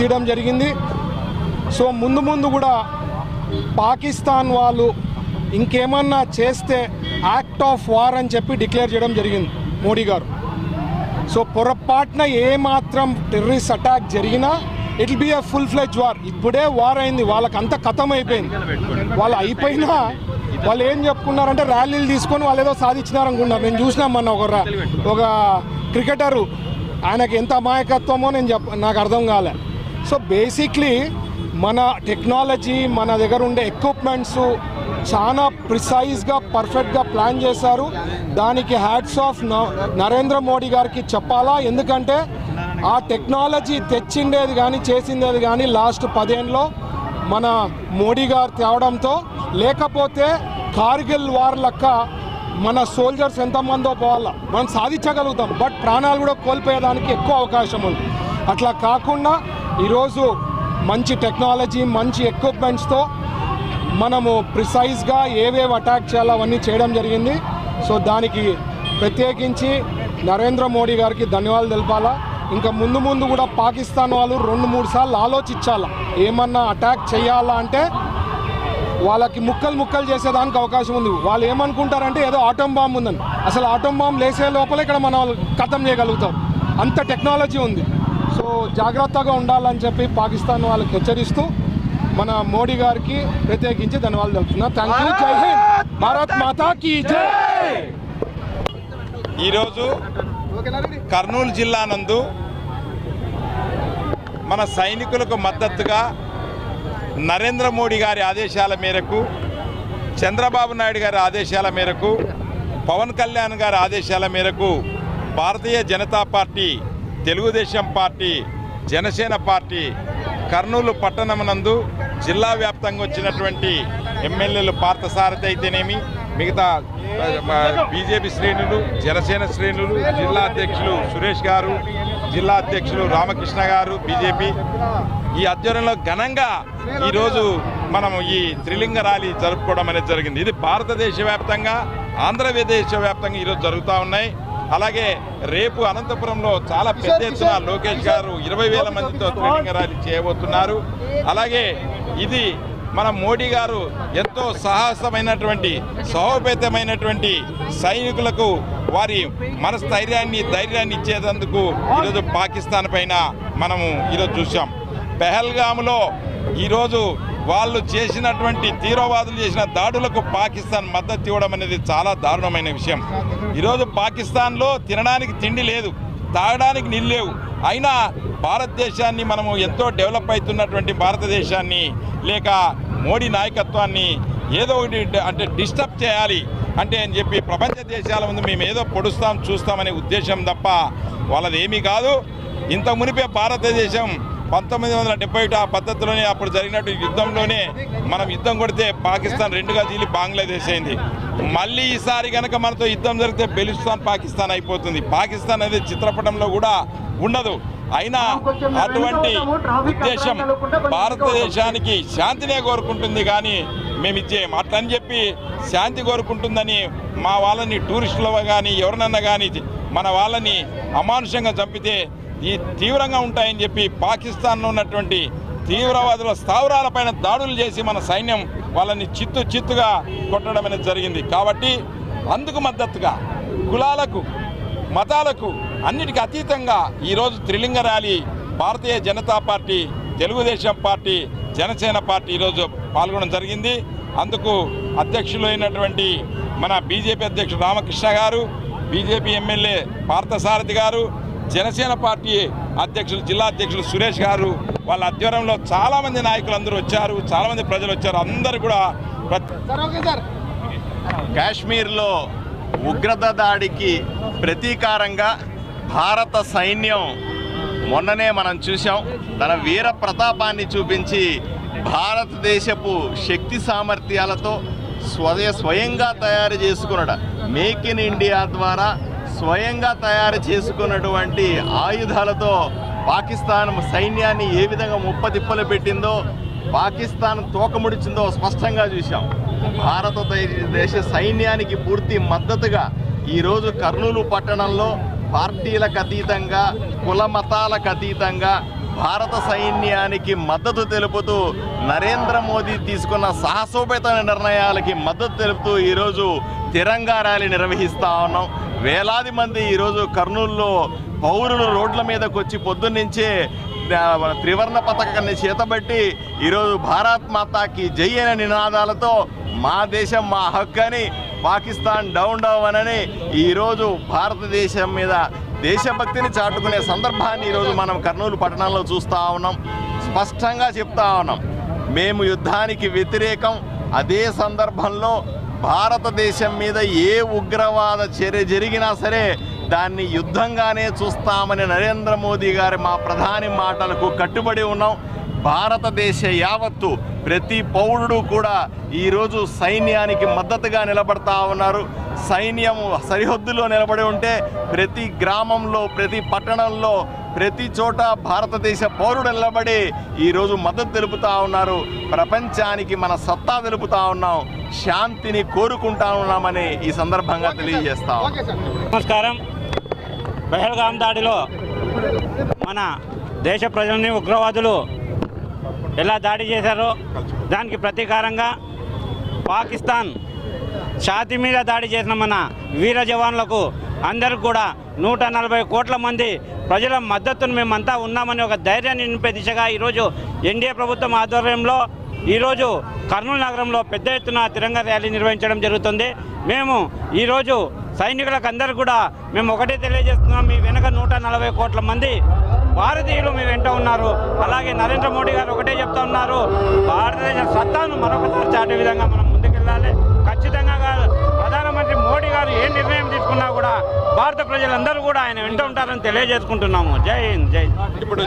తీయడం జరిగింది. సో ముందు ముందు కూడా పాకిస్తాన్ వాళ్ళు ఇంకేమన్నా చేస్తే యాక్ట్ ఆఫ్ వార్ అని చెప్పి డిక్లేర్ చేయడం జరిగింది మోడీ గారు. సో పొరపాటున ఏమాత్రం మాత్రం టెర్రరిస్ట్ అటాక్ జరిగినా it be a full fledged war. ఇప్పుడే వార్ అయింది. వాళ్ళకి అంత కథం అయిపోయింది. వాళ్ళు అయిపోయినా వాళ్ళు ఏం చెప్పుకున్నారంటే ర్యాలీలు తీసుకొని వాళ్ళు ఏదో సాధించినారనుకున్నారు నేను చూసినాం మొన్న ఒక ఒక క్రికెటరు. ఆయనకి ఎంత అమాయకత్వమో నేను చెప్ప నాకు అర్థం కాలే. సో బేసిక్లీ మన టెక్నాలజీ మన దగ్గర ఉండే ఎక్విప్మెంట్స్ చాలా ప్రిసైజ్గా పర్ఫెక్ట్గా ప్లాన్ చేశారు. దానికి హ్యాట్స్ ఆఫ్ నరేంద్ర మోడీ గారికి చెప్పాలా? ఎందుకంటే ఆ టెక్నాలజీ తెచ్చిండేది కానీ చేసిండేది కానీ లాస్ట్ పదేళ్ళలో మన మోడీ గారు తేవడంతో లేకపోతే కార్గిల్ వార్ లెక్క మన సోల్జర్స్ ఎంతమందో పోవాలా మనం సాధించగలుగుతాం. బట్ ప్రాణాలు కూడా కోల్పోయేదానికి ఎక్కువ అవకాశం ఉంది. అట్లా కాకుండా ఈరోజు మంచి టెక్నాలజీ మంచి ఎక్విప్మెంట్స్తో మనము ప్రిసైజ్గా ఏవేవి అటాక్ చేయాలో అవన్నీ చేయడం జరిగింది. సో దానికి ప్రత్యేకించి నరేంద్ర మోడీ గారికి ధన్యవాదాలు తెలపాలా. ఇంకా ముందు ముందు కూడా పాకిస్తాన్ వాళ్ళు రెండు మూడు సార్లు ఆలోచించాలా. ఏమన్నా అటాక్ చేయాలా అంటే వాళ్ళకి ముక్కలు ముక్కలు చేసేదానికి అవకాశం ఉంది. వాళ్ళు ఏమనుకుంటారంటే ఏదో ఆటం బాంబు ఉందని. అసలు ఆటం బాంబు లేసే లోపల ఇక్కడ మనం వాళ్ళు ఖతం చేయగలుగుతాం అంత టెక్నాలజీ ఉంది. సో జాగ్రత్తగా ఉండాలని చెప్పి పాకిస్తాన్ వాళ్ళకి హెచ్చరిస్తూ మన మోడీ గారికి ప్రత్యేకించి ధన్యవాదాలు తెలుపుతున్నా. థ్యాంక్ యూ జై హింద్ భారత్ మాతా కీ జై ఈరోజు కర్నూలు జిల్లా నందు మన సైనికులకు మద్దతుగా నరేంద్ర మోడీ గారి ఆదేశాల మేరకు చంద్రబాబు నాయుడు గారి ఆదేశాల మేరకు పవన్ కళ్యాణ్ గారి ఆదేశాల మేరకు Bharatiya Janata party Telugu Desam party Janasena party Kurnool పట్టణమునందు జిల్లా వ్యాప్తంగా వచ్చినటువంటి ఎమ్మెల్యేలు పార్థసారథి అయితేనేమి మిగతా బీజేపీ శ్రేణులు జనసేన శ్రేణులు జిల్లా అధ్యక్షులు సురేష్ గారు జిల్లా అధ్యక్షులు రామకృష్ణ గారు బీజేపీ. ఈ ఆధ్వర్యంలో ఘనంగా ఈరోజు మనం ఈ త్రిలింగ ర్యాలీ జరుపుకోవడం అనేది జరిగింది. ఇది భారతదేశ వ్యాప్తంగా ఆంధ్రప్రదేశ్ వ్యాప్తంగా ఈరోజు జరుగుతూ ఉన్నాయి. అలాగే రేపు అనంతపురంలో చాలా పెద్ద ఎత్తున లోకేష్ గారు ఇరవై వేల మందితో త్రిలింగ ర్యాలీ చేయబోతున్నారు. అలాగే ఇది మన మోడీ గారు ఎంతో సాహసమైనటువంటి సహోపేతమైనటువంటి సైనికులకు వారి మనస్థైర్యాన్ని ధైర్యాన్ని ఇచ్చేందుకు ఈరోజు పాకిస్తాన్ పైన మనము ఈరోజు చూసాం పెహల్గాములో ఈరోజు వాళ్ళు చేసినటువంటి తీవ్రవాదులు చేసిన దాడులకు పాకిస్తాన్ మద్దతు ఇవ్వడం అనేది చాలా దారుణమైన విషయం. ఈరోజు పాకిస్తాన్లో తినడానికి తిండి లేదు తాగడానికి నీళ్ళు లేవు. అయినా భారతదేశాన్ని మనము ఎంతో డెవలప్ అవుతున్నటువంటి భారతదేశాన్ని లేక మోడీ నాయకత్వాన్ని ఏదో ఒకటి అంటే డిస్టర్బ్ చేయాలి అంటే అని చెప్పి ప్రపంచ దేశాల ముందు మేము ఏదో పొడుస్తాం చూస్తామనే ఉద్దేశం తప్ప వాళ్ళది ఏమీ కాదు. ఇంత మునిపే భారతదేశం పంతొమ్మిది వందల డెబ్బై ఒకటి ఆ పద్ధతిలోనే అప్పుడు జరిగినట్టు యుద్ధంలోనే మనం యుద్ధం కొడితే పాకిస్తాన్ రెండుగా చీలి బంగ్లాదేశ్ అయింది. మళ్ళీ ఈసారి కనుక మనతో యుద్ధం జరిగితే బెలుస్తాన్ పాకిస్తాన్ అయిపోతుంది. పాకిస్తాన్ అనేది చిత్రపటంలో కూడా ఉండదు. అయినా అటువంటి ఉద్దేశం భారతదేశానికి శాంతినే కోరుకుంటుంది కానీ మేము ఇచ్చేయం. అట్లని చెప్పి శాంతి కోరుకుంటుందని మా వాళ్ళని టూరిస్టులు కానీ ఎవరినన్నా కానీ మన వాళ్ళని అమానుషంగా చంపితే ఈ తీవ్రంగా ఉంటాయని చెప్పి పాకిస్తాన్లో ఉన్నటువంటి తీవ్రవాదుల స్థావరాలపైన దాడులు చేసి మన సైన్యం వాళ్ళని చిత్తు చిత్తుగా కొట్టడం అనేది జరిగింది. కాబట్టి అందుకు మద్దతుగా కులాలకు మతాలకు అన్నిటికీ అతీతంగా ఈరోజు Trilinga rally Bharatiya Janata party Telugu Desam party Janasena party ఈరోజు పాల్గొనడం జరిగింది. అందుకు అధ్యక్షులు అయినటువంటి మన బీజేపీ అధ్యక్షుడు రామకృష్ణ గారు బీజేపీ ఎమ్మెల్యే పార్థసారథి గారు జనసేన పార్టీ అధ్యక్షులు జిల్లా అధ్యక్షులు సురేష్ గారు వాళ్ళ ఆధ్వర్యంలో చాలామంది నాయకులు అందరూ వచ్చారు చాలామంది ప్రజలు వచ్చారు. అందరూ కూడా కాశ్మీర్లో ఉగ్రత దాడికి ప్రతీకారంగా భారత సైన్యం మొన్ననే మనం చూసాం తన వీర ప్రతాపాన్ని చూపించి భారతదేశపు శక్తి సామర్థ్యాలతో స్వయ స్వయంగా తయారు చేసుకున్నట మేక్ ఇన్ ఇండియా ద్వారా స్వయంగా తయారు చేసుకున్నటువంటి ఆయుధాలతో పాకిస్తాన్ సైన్యాన్ని ఏ విధంగా ముప్పతిప్పలు పెట్టిందో పాకిస్తాన్ తోకముడిచిందో స్పష్టంగా చూశాం. భారతదేశ సైన్యానికి పూర్తి మద్దతుగా ఈరోజు కర్నూలు పట్టణంలో పార్టీలకు అతీతంగా కుల మతాలకు అతీతంగా భారత సైన్యానికి మద్దతు తెలుపుతూ నరేంద్ర మోదీ తీసుకున్న సాహసోపేత నిర్ణయాలకి మద్దతు తెలుపుతూ ఈరోజు తిరంగా ర్యాలీ నిర్వహిస్తా ఉన్నాం. వేలాది మంది ఈరోజు కర్నూలులో పౌరులు రోడ్ల మీదకు వచ్చి పొద్దున్నుంచే త్రివర్ణ పతాకాన్ని చేతబట్టి ఈరోజు భారత్ మాతాకి జై అనే నినాదాలతో మా దేశం మా హక్కు అని పాకిస్తాన్ డౌన్ డౌన్ అని ఈరోజు భారతదేశం మీద దేశభక్తిని చాటుకునే సందర్భాన్ని ఈరోజు మనం కర్నూలు పట్టణంలో చూస్తూ ఉన్నాం. స్పష్టంగా చెప్తా ఉన్నాం. మేము యుద్ధానికి వ్యతిరేకం. అదే సందర్భంలో భారతదేశం మీద ఏ ఉగ్రవాద చర్య జరిగినా సరే దాన్ని యుద్ధంగానే చూస్తామని నరేంద్ర మోదీ గారి మా ప్రధాని మాటలకు కట్టుబడి ఉన్నాం. భారతదేశ యావత్తు ప్రతి పౌరుడు కూడా ఈరోజు సైన్యానికి మద్దతుగా నిలబడతా ఉన్నారు. సైన్యం సరిహద్దులో నిలబడి ఉంటే ప్రతి గ్రామంలో ప్రతి పట్టణంలో ప్రతి చోట భారతదేశ పౌరుడు నిలబడి ఈరోజు మద్దతు తెలుపుతా ఉన్నారు. ప్రపంచానికి మన సత్తా తెలుపుతా ఉన్నాం. శాంతిని కోరుకుంటా ఉన్నామని ఈ సందర్భంగా తెలియజేస్తా. నమస్కారం. పెహల్గాం దాడిలో మన దేశ ప్రజల్ని ఉగ్రవాదులు ఎలా దాడి చేశారో దానికి ప్రతీకారంగా పాకిస్తాన్ ఛాతి మీద దాడి చేసిన మన వీర జవాన్లకు అందరికి కూడా నూట నలభై కోట్ల మంది ప్రజల మద్దతును మేమంతా ఉన్నామని ఒక ధైర్యాన్ని నింపే దిశగా ఈరోజు ఎన్డీఏ ప్రభుత్వం ఆధ్వర్యంలో ఈరోజు కర్నూలు నగరంలో పెద్ద ఎత్తున తిరంగ ర్యాలీ నిర్వహించడం జరుగుతుంది. మేము ఈరోజు సైనికులకు అందరూ కూడా మేము ఒకటే తెలియజేస్తున్నాం. మీ వెనుక నూట నలభై కోట్ల మంది భారతీయులు మీ వెంట ఉన్నారు. అలాగే నరేంద్ర మోడీ గారు ఒకటే చెప్తా ఉన్నారు. భారతదేశ సత్తాను మరొకసారి చాటే విధంగా మనం ముందుకెళ్ళాలి. ఖచ్చితంగా గారు ఏ నిర్ణయం తీసుకున్నా కూడా భారత ప్రజలందరూ కూడా ఆయన వింటుంటారని తెలియజేసుకుంటున్నాము. జై హింద్ జై ఇప్పుడు